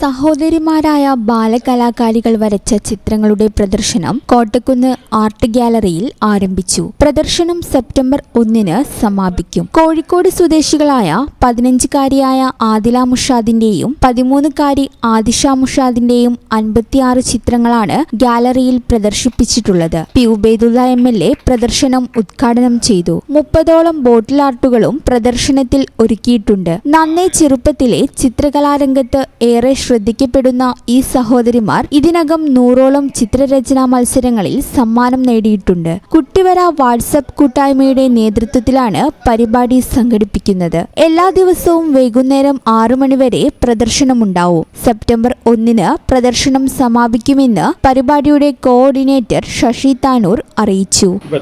സഹോദരിമാരായ ബാലകലാകാരികൾ വരച്ച ചിത്രങ്ങളുടെ പ്രദർശനം കോട്ടക്കുന്ന് ആർട്ട് ഗ്യാലറിയിൽ ആരംഭിച്ചു. പ്രദർശനം സെപ്റ്റംബർ ഒന്നിന് സമാപിക്കും. കോഴിക്കോട് സ്വദേശികളായ പതിനഞ്ചുകാരിയായ ആദില മുഷാദിന്റെയും പതിമൂന്നുകാരി ആദിഷ മുഷാദിന്റെയും അൻപത്തിയാറ് ചിത്രങ്ങളാണ് ഗ്യാലറിയിൽ പ്രദർശിപ്പിച്ചിട്ടുള്ളത്. P. Ubaidulla M. L. A പ്രദർശനം ഉദ്ഘാടനം ചെയ്തു. മുപ്പതോളം ബോട്ടിൽ ആർട്ടുകളും പ്രദർശനത്തിൽ ഒരുക്കിയിട്ടുണ്ട്. നന്നേ ചെറുപ്പത്തിലെ ചിത്രകലാരംഗത്ത് ഏറെ ശ്രദ്ധിക്കപ്പെടുന്ന ഈ സഹോദരിമാർ ഇതിനകം നൂറോളം ചിത്രരചനാ മത്സരങ്ങളിൽ സമ്മാനം നേടിയിട്ടുണ്ട്. കുട്ടിവര വാട്സപ്പ് കൂട്ടായ്മയുടെ നേതൃത്വത്തിലാണ് പരിപാടി സംഘടിപ്പിക്കുന്നത്. എല്ലാ ദിവസവും വൈകുന്നേരം ആറു മണിവരെ പ്രദർശനമുണ്ടാവും. സെപ്റ്റംബർ ഒന്നിന് പ്രദർശനം സമാപിക്കുമെന്ന് പരിപാടിയുടെ കോർഡിനേറ്റർ ശശി താനൂർ അറിയിച്ചു. Thank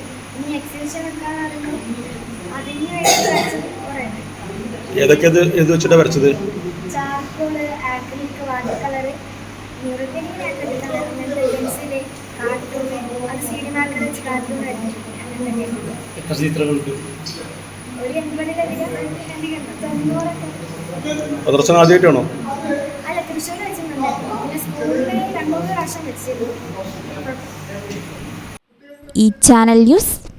എത്ര ഇനി എക്സിബിഷൻ വെക്കാന്ന് അതിന് വേണ്ടി കുറേ ഏതൊക്കെ ഇത് ഇത് വെച്ചിട്ടാ വരച്ചത്? ചാർക്കോൾ ആക്രിലിക് വാട്ടർ കളർ ന്യൂറോപ്പനിയൻ ആക്രിലിക് അങ്ങനത്തെ പെൻസിൽ കാർട്ടൂൺ അത് സി ഡി മാർക്കർ വെച്ച് കാർട്ടൂൺ വരയ്ക്കും അങ്ങനത്തെ എത്ര ചിത്രങ്ങൾക്ക് ഒരു എൺപതിലധികം അധികം തൊണ്ണൂറൊക്കെ പ്രദർശനം ആദ്യമായിട്ടാണോ അല്ല തൃശ്ശൂർ വെച്ചിട്ടുണ്ട്. പിന്നെ സ്കൂളിൽ രണ്ടു മൂന്ന് പ്രാവശ്യം വെച്ചിരുന്നു. ഈ channel news